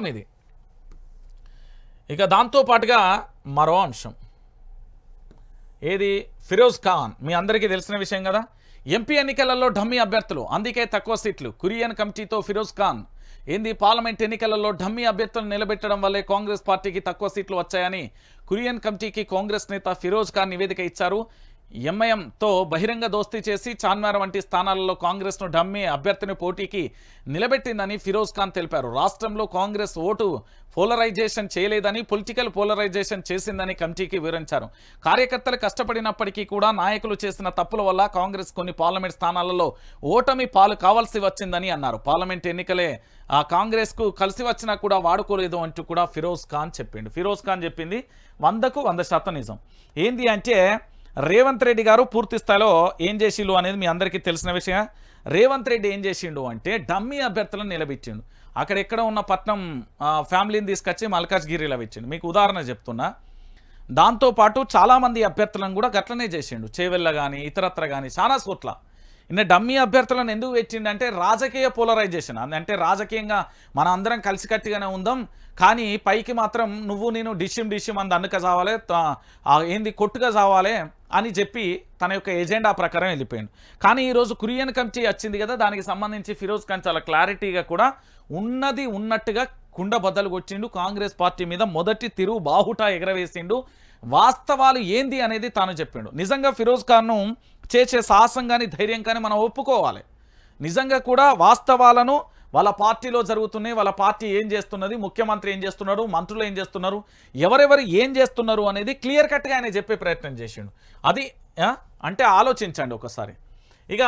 వాస్తవం ఇది ఇక దాంతో పాటుగా మరో అంశం. ఏది? ఫిరోజ్ ఖాన్. మీ అందరికీ తెలిసిన విషయం కదా? ఎంపీ ఎన్నికలలో డమ్మీ అభ్యర్థులు. అందుకే తక్కువ సీట్లు. కురియన్ కమిటీతో ఫిరోజ్ ఖాన్. ఏంది? పార్లమెంట్ ఎన్నికలలో డమ్మీ అభ్యర్థులను నిలబెట్టడం వల్లే కాంగ్రెస్ పార్టీకి తక్కువ సీట్లు వచ్చాయని కురియన్ కమిటీకి కాంగ్రెస్ నేత ఫిరోజ్ ఖాన్ నివేదిక ఇచ్చారు. ఎంఐఎంతో బహిరంగ దోస్తీ చేసి చాన్మార్ వంటి స్థానాలలో కాంగ్రెస్ను డమ్మీ అభ్యర్థిని పోటీకి నిలబెట్టిందని ఫిరోజ్ ఖాన్ తెలిపారు. రాష్ట్రంలో కాంగ్రెస్ ఓటు పోలరైజేషన్ చేయలేదని పొలిటికల్ పోలరైజేషన్ చేసిందని కమిటీకి వివరించారు. కార్యకర్తలు కష్టపడినప్పటికీ కూడా నాయకులు చేసిన తప్పుల వల్ల కాంగ్రెస్ కొన్ని పార్లమెంట్ స్థానాలలో ఓటమి పాలు కావాల్సి వచ్చిందని అన్నారు. పార్లమెంట్ ఎన్నికలే ఆ కాంగ్రెస్కు కలిసి వచ్చినా కూడా వాడుకోలేదు అంటూ కూడా ఫిరోజ్ ఖాన్ చెప్పిండు. ఫిరోజ్ ఖాన్ చెప్పింది వందకు వంద శాతం నిజం. ఏంది అంటే రేవంత్ రెడ్డి గారు పూర్తి స్థాయిలో ఏం చేసిండు అనేది మీ అందరికీ తెలిసిన విషయం. రేవంత్ రెడ్డి ఏం చేసిండు అంటే డమ్మీ అభ్యర్థులను నిలబెట్టిండు. అక్కడ ఎక్కడ ఉన్న పట్నం ఫ్యామిలీని తీసుకొచ్చి మల్కాజ్గిరిలో పెట్టిండు. మీకు ఉదాహరణ చెప్తున్నా. దాంతోపాటు చాలామంది అభ్యర్థులను కూడా గట్లనే చేసిండు. చేవెళ్ళ కానీ ఇతరత్ర కానీ చాలా చోట్ల. నిన్న డమ్మీ అభ్యర్థులను ఎందుకు పెట్టిండంటే రాజకీయ పోలరైజేషన్. అంటే రాజకీయంగా మన అందరం కలిసికట్టుగానే ఉందాం కానీ పైకి మాత్రం నువ్వు నేను డిషిం డిషిం అని దన్నుక చావాలి ఏంది కొట్టుగా చావాలి అని చెప్పి తన యొక్క ఎజెండా ప్రకారం వెళ్ళిపోయాడు. కానీ ఈరోజు కురియన్ కమిటీ వచ్చింది కదా దానికి సంబంధించి ఫిరోజ్ ఖాన్ చాలా క్లారిటీగా కూడా ఉన్నది ఉన్నట్టుగా కుండ బద్దలు కొట్టిండు. కాంగ్రెస్ పార్టీ మీద మొదటి తిరుగు బాహుట ఎగరవేసిండు. వాస్తవాలు ఏంది అనేది తాను చెప్పిండు. నిజంగా ఫిరోజ్ ఖాన్ను చేసే సాహసం కానీ ధైర్యం కానీ మనం ఒప్పుకోవాలి. నిజంగా కూడా వాస్తవాలను వాళ్ళ పార్టీలో జరుగుతున్నాయి. వాళ్ళ పార్టీ ఏం చేస్తున్నది? ముఖ్యమంత్రి ఏం చేస్తున్నారు మంత్రులు ఏం చేస్తున్నారు? ఎవరెవరు ఏం చేస్తున్నారు అనేది క్లియర్ కట్గా ఆయన చెప్పే ప్రయత్నం చేసిండు. అది అంటే ఆలోచించండి ఒకసారి.